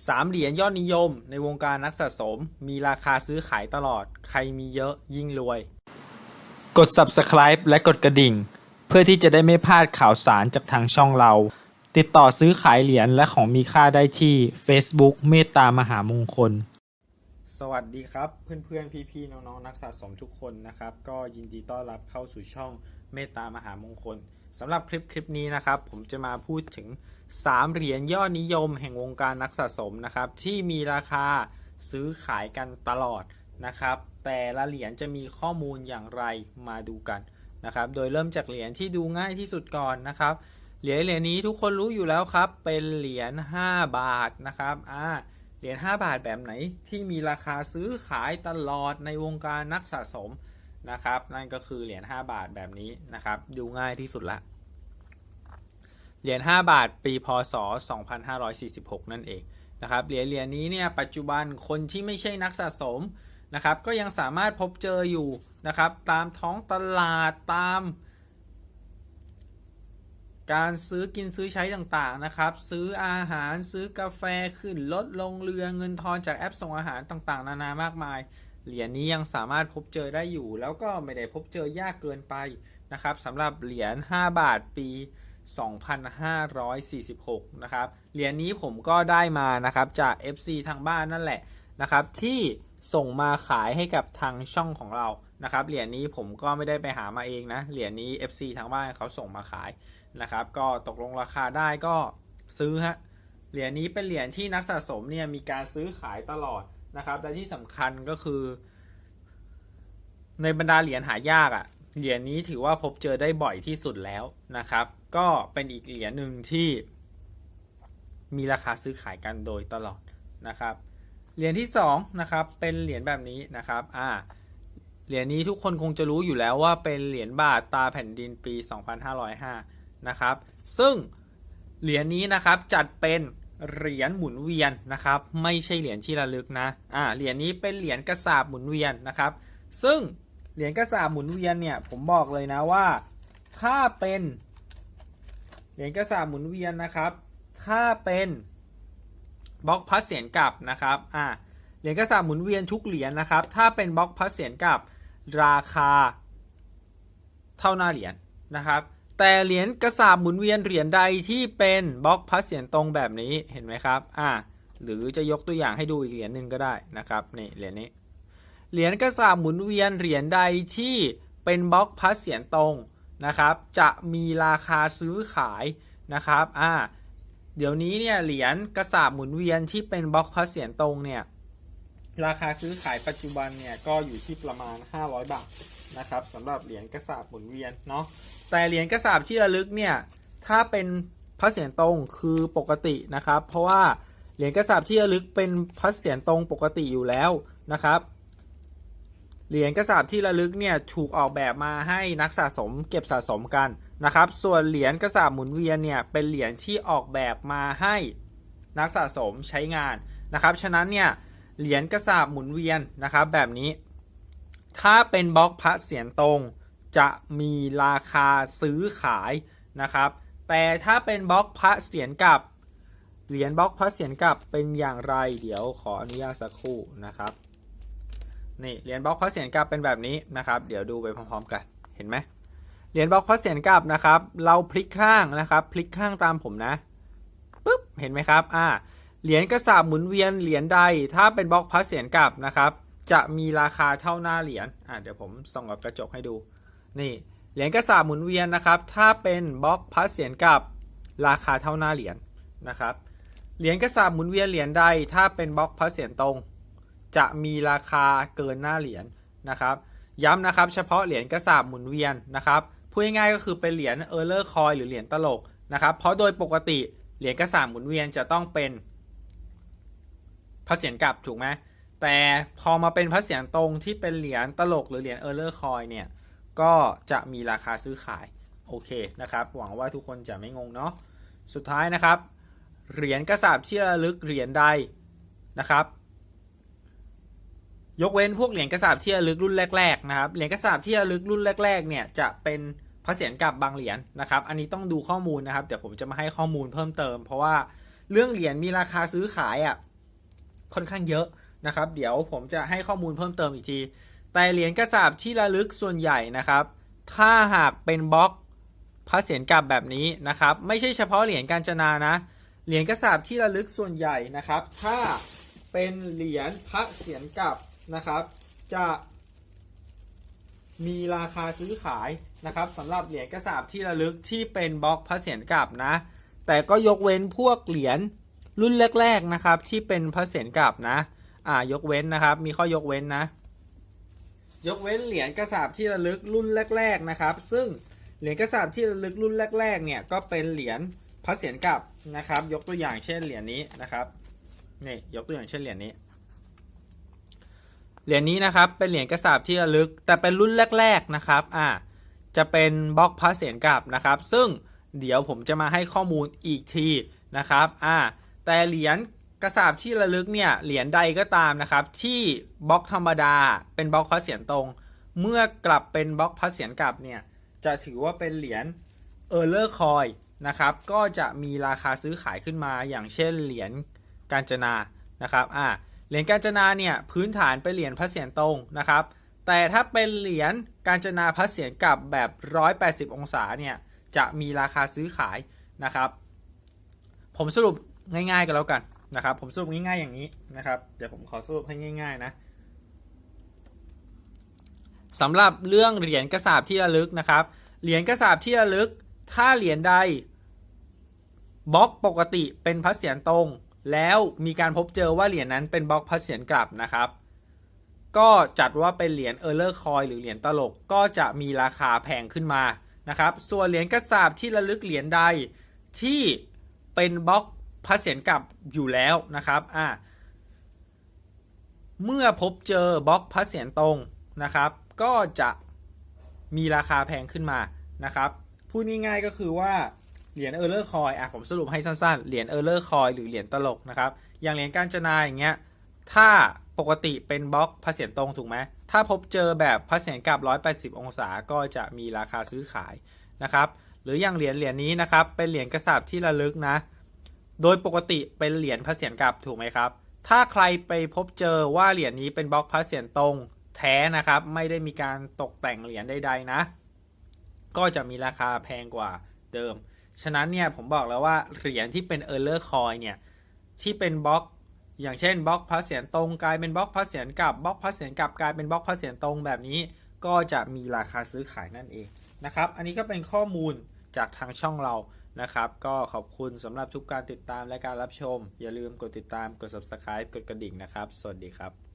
3เหรียญยอดนิยมในวงการนักสะสม มีราคาซื้อขายตลอด ใครมีเยอะยิ่งรวย กด subscribe และกดกระดิ่ง เพื่อที่จะได้ไม่พลาดข่าวสารจากทางช่องเรา ติดต่อซื้อขายเหรียญและของมีค่าได้ที่ Facebook เมตตามหามงคล สวัสดีครับ เพื่อนๆ พี่ๆ น้องๆ นักสะสมทุกคนนะครับ ก็ยินดีต้อนรับเข้าสู่ช่องเมตตามหามงคลสำหรับคลิปคลิปนี้นะครับ ผมจะมาพูดถึง 3 เหรียญยอดนิยมแห่งวงการนักสะสมนะครับ ที่มีราคาซื้อขายกันตลอดนะครับ แต่ละเหรียญจะมีข้อมูลอย่างไรมาดูกันนะครับ โดยเริ่มจากเหรียญที่ดูง่ายที่สุดก่อนนะครับ เหรียญเหรียญนี้ทุกคนรู้อยู่แล้วครับ เป็นเหรียญ5บาทนะครับอ่าเหรียญ5บาทแบบไหนที่มีราคาซื้อขายตลอดในวงการนักสะสมนะครับ นั่นก็คือเหรียญ5บาทแบบนี้นะครับ ดูง่ายที่สุดละ เหรียญ5บาทปีพศ 2546 นั่นเองนะครับเหรียญเหรียญนี้เนี่ยปัจจุบันคนที่ไม่ใช่นักสะสมนะครับก็ยังสามารถพบเจออยู่นะครับตามท้องตลาดตาม การซื้อกินซื้อใช้ต่างๆนะครับซื้ออาหารซื้อกาแฟขึ้นรถลงเรือเงินทอนจากแอปส่งอาหารต่างๆ นานามากมาย เหรียญนี้ยังสามารถพบเจอได้อยู่ แล้วก็ไม่ได้พบเจอยากเกินไปนะครับสำหรับเหรียญ5บาทปี 2546 นะครับ เหรียญนี้ผมก็ได้มานะครับจาก FC ทางบ้านนั่นแหละนะครับที่ส่งมาขายให้กับทางช่องของเรานะครับเหรียญนี้ผมก็ไม่ได้ไปหามาเองนะเหรียญนี้ FC ทางบ้านเขาส่งมาขายนะครับก็ตกลงราคาได้ก็ซื้อฮะเหรียญนี้เป็นเหรียญที่นักสะสมเนี่ยมีการซื้อขายตลอดนะครับและที่สำคัญก็คือ ในบรรดาเหรียญหายากอะ่ะ เหรียญนี้ถือว่าพบเจอได้บ่อยที่สุดแล้วนะครับ ก็เป็นอีกเหรียญหนึ่งที่มีราคาซื้อขายกันโดยตลอดนะครับ เหรียญที่2นะครับเป็นเหรียญแบบนี้นะครับอ่าเหรียญนี้ทุกคนคงจะรู้อยู่แล้วว่าเป็นเหรียญบาทตาแผ่นดินปี 2505 นะครับ ซึ่งเหรียญนี้นะครับจัดเป็นเหรียญหมุนเวียนนะครับ ไม่ใช่เหรียญที่ระลึกนะอ่าเหรียญนี้เป็นเหรียญกระสาบหมุนเวียนนะครับ ซึ่ง เหรียญกระสาบหมุนเวียนเนี่ยผมบอกเลยนะว่า ถ้าเป็น เหรียญกระสาบหมุนเวียนนะครับ ถ้าเป็นบล็อกพัสเสียนกลับนะครับอ่าเหรียญกระสาบหมุนเวียนทุกเหรียญนะครับ ถ้าเป็นบล็อกพัสเสียนกลับราคา เท่าหน้าเหรียญนะครับ แต่เหรียญกระสาบหมุนเวียนเหรียญใดที่เป็นบล็อกพัสเสียนตรงแบบนี้เห็นไหมครับอ่าหรือจะยกตัวอย่างให้ดูอีกเหรียญหนึ่งก็ได้นะครับนี่เหรียญนี้ เหรียญกระสาบหมุนเวียนเหรียญใดที่เป็นบล็อกพัสเสียนตรงนะครับ จะมีราคาซื้อขายนะครับอ่าเดี๋ยวนี้เนี่ยเหรียญกระสาบหมุนเวียนที่เป็นบล็อกพัสเสียนตรงเนี่ยราคาซื้อขายปัจจุบันเนี่ยก็อยู่ที่ประมาณ 500 บาทนะครับสำหรับเหรียญกระสาบหมุนเวียนเนาะแต่เหรียญกระสาบที่ระลึกเนี่ยถ้าเป็นพัสเสียนตรงคือปกตินะครับ เพราะว่าเหรียญกระสาบที่ระลึกเป็นพัสเสียนตรงปกติอยู่แล้วนะครับ เหรียญกระสาบที่ระลึกเนี่ยถูกออกแบบมาให้นักสะสมเก็บสะสมกันนะครับ ส่วนเหรียญกระสาบหมุนเวียนเนี่ยเป็นเหรียญที่ออกแบบมาให้นักสะสมใช้งานนะครับ ฉะนั้นเนี่ยเหรียญกระสาบหมุนเวียนนะครับแบบนี้ ถ้าเป็นบล็อกพระเสียรตรงจะมีราคาซื้อขายนะครับ แต่ถ้าเป็นบล็อกพระเสียรกับเหรียญบล็อกพระเสียรกับเป็นอย่างไร เดี๋ยวขออนุญาตสักครู่นะครับ นี่เหรียญบล็อกพระเสียรกลับเป็นแบบนี้นะครับ เดี๋ยวดูไปพร้อมๆกันเห็นไหมเหรียญบล็อกพระเสียรกลับนะครับ เราพลิกข้างนะครับพลิกข้างตามผมนะปุ๊บเห็นไหมครับอ่าเหรียญกระสาบหมุนเวียนเหรียญใด ถ้าเป็นบล็อกพระเสียรกลับนะครับ จะมีราคาเท่าหน้าเหรียญอ่าเดี๋ยวผมส่องกับกระจกให้ดู นี่เหรียญกระสาบหมุนเวียนนะครับ ถ้าเป็นบล็อกพระเสียรกลับ ราคาเท่าหน้าเหรียญนะครับเหรียญกระสาบหมุนเวียนเหรียญใด ถ้าเป็นบล็อกพระเสียรตรง จะมีราคาเกินหน้าเหรียญนะครับ ย้ำนะครับเฉพาะเหรียญกระสาบหมุนเวียนนะครับพูดง่ายๆก็คือเป็นเหรียญเออร์เลอร์คอยหรือเหรียญตลกนะครับเพราะโดยปกติเหรียญกระสาบหมุนเวียนจะต้องเป็นพระเสียรกลับถูกไหมแต่พอมาเป็นพระเสียรตรงที่เป็นเหรียญตลกหรือเหรียญเออร์เลอร์คอยเนี่ยก็จะมีราคาซื้อขายโอเคนะครับหวังว่าทุกคนจะไม่งงเนาะสุดท้ายนะครับ เหรียญกระสาบที่ระลึกเหรียญใดนะครับ ยกเว้นพวกเหรียญกระสาบที่ระลึกรุ่นแรกๆนะครับ เหรียญกระสาบที่ระลึกรุ่นแรก ๆ เนี่ยจะเป็นพระเศียรกับบางเหรียญนะครับ อันนี้ต้องดูข้อมูลนะครับ เดี๋ยวผมจะมาให้ข้อมูลเพิ่มเติม เพราะว่าเรื่องเหรียญมีราคาซื้อขายอะค่อนข้างเยอะนะครับ เดี๋ยวผมจะให้ข้อมูลเพิ่มเติมอีกที แต่เหรียญกระสาบที่ระลึกส่วนใหญ่นะครับ ถ้าหากเป็นบล็อกพระเศียรกับแบบนี้นะครับ ไม่ใช่เฉพาะเหรียญกาญจนานะ เหรียญกระสาบที่ระลึกส่วนใหญ่นะครับ ถ้าเป็นเหรียญพระเศียรกับ นะครับ จะมีราคาซื้อขายนะครับสำหรับเหรียญกระสาบที่ระลึกที่เป็นบล็อกพระเศียรกลับนะ แต่ก็ยกเว้นพวกเหรียญรุ่นแรกๆนะครับ ที่เป็นพระเศียรกลับนะ อ่ายกเว้นนะครับ มีข้อยกเว้นนะ ยกเว้นเหรียญกระสาบที่ระลึกรุ่นแรก ๆนะครับ ซึ่งเหรียญกระสาบที่ระลึกรุ่นแรก ๆ เนี่ยก็เป็นเหรียญพระเศียรกลับนะครับ ยกตัวอย่างเช่นเหรียญนี้นะครับนี่ยกตัวอย่างเช่นเหรียญนี้ เหรียญนี้นะครับเป็นเหรียญกระสาบที่ระลึก แต่เป็นรุ่นแรก ๆนะครับอ่าจะเป็นบล็อกพระเศียรกลับนะครับ ซึ่งเดี๋ยวผมจะมาให้ข้อมูลอีกทีนะครับอ่าแต่เหรียญกระสาบที่ระลึกเนี่ยเหรียญใดก็ตามนะครับ ที่บล็อกธรรมดา เป็นบล็อกพระเศียรตรง เมื่อกลับเป็นบล็อกพระเศียรกลับเนี่ยจะถือว่าเป็นเหรียญเออร์เลอร์คอยนะครับก็จะมีราคาซื้อขายขึ้นมาอย่างเช่นเหรียญกาญจนานะครับอ่า เหรียญกาญจนาเนี่ยพื้นฐานเป็นเหรียญพระเศียรตรงนะครับ แต่ถ้าเป็นเหรียญกาญจนาพระเศียรกลับแบบ 180 องศาเนี่ยจะมีราคาซื้อขายนะครับ ผมสรุปง่ายๆกันแล้วกันนะครับ ผมสรุปง่ายๆอย่างนี้นะครับ เดี๋ยวผมขอสรุปให้ง่าย ๆนะสำหรับเรื่องเหรียญกระสาบที่ระลึกนะครับ เหรียญกระสาบที่ระลึก ถ้าเหรียญใดบล็อกปกติเป็นพระเศียรตรง แล้วมีการพบเจอว่าเหรียญนั้นเป็นบล็อกพระเศียรกลับนะครับ ก็จัดว่าเป็นเหรียญเออร์เลอร์คอยหรือเหรียญตลกก็จะมีราคาแพงขึ้นมานะครับ ส่วนเหรียญกระสาบที่ระลึกเหรียญใดที่เป็นบล็อกพระเศียรกลับอยู่แล้วนะครับอ่าเมื่อพบเจอบล็อกพระเศียรตรงนะครับ ก็จะมีราคาแพงขึ้นมานะครับพูดง่ายๆก็คือว่า เหรียญเออร์เลอร์คอยอะผมสรุปให้สั้นๆ เหรียญเออร์เลอร์คอยหรือเหรียญตลกนะครับ อย่างเหรียญกาญจนาอย่างเงี้ย ถ้าปกติเป็นบล็อกพระเศียรตรงถูกไหม ถ้าพบเจอแบบพระเศียรกลับ 180 องศาก็จะมีราคาซื้อขายนะครับ หรืออย่างเหรียญเหรียญนี้นะครับ เป็นเหรียญกระสาบที่ระลึกนะ โดยปกติเป็นเหรียญพระเศียรกลับถูกไหมครับ ถ้าใครไปพบเจอว่าเหรียญนี้เป็นบล็อกพระเศียรตรงแท้นะครับ ไม่ได้มีการตกแต่งเหรียญใดๆนะ ก็จะมีราคาแพงกว่าเดิม ฉะนั้นเนี่ยผมบอกแล้วว่าเหรียญที่เป็นเออร์เลอร์คอยเนี่ยที่เป็นบล็อกอย่างเช่นบล็อกพระเศียรตรงกลายเป็นบล็อกพระเศียรกลับบล็อกพระเศียรกลับกลายเป็นบล็อกพระเศียรตรงแบบนี้ ก็จะมีราคาซื้อขายนั่นเองนะครับ อันนี้ก็เป็นข้อมูลจากทางช่องเรานะครับ ก็ขอบคุณสำหรับทุกการติดตามและการรับชม อย่าลืมกดติดตามกด subscribe กดกระดิ่งนะครับ สวัสดีครับ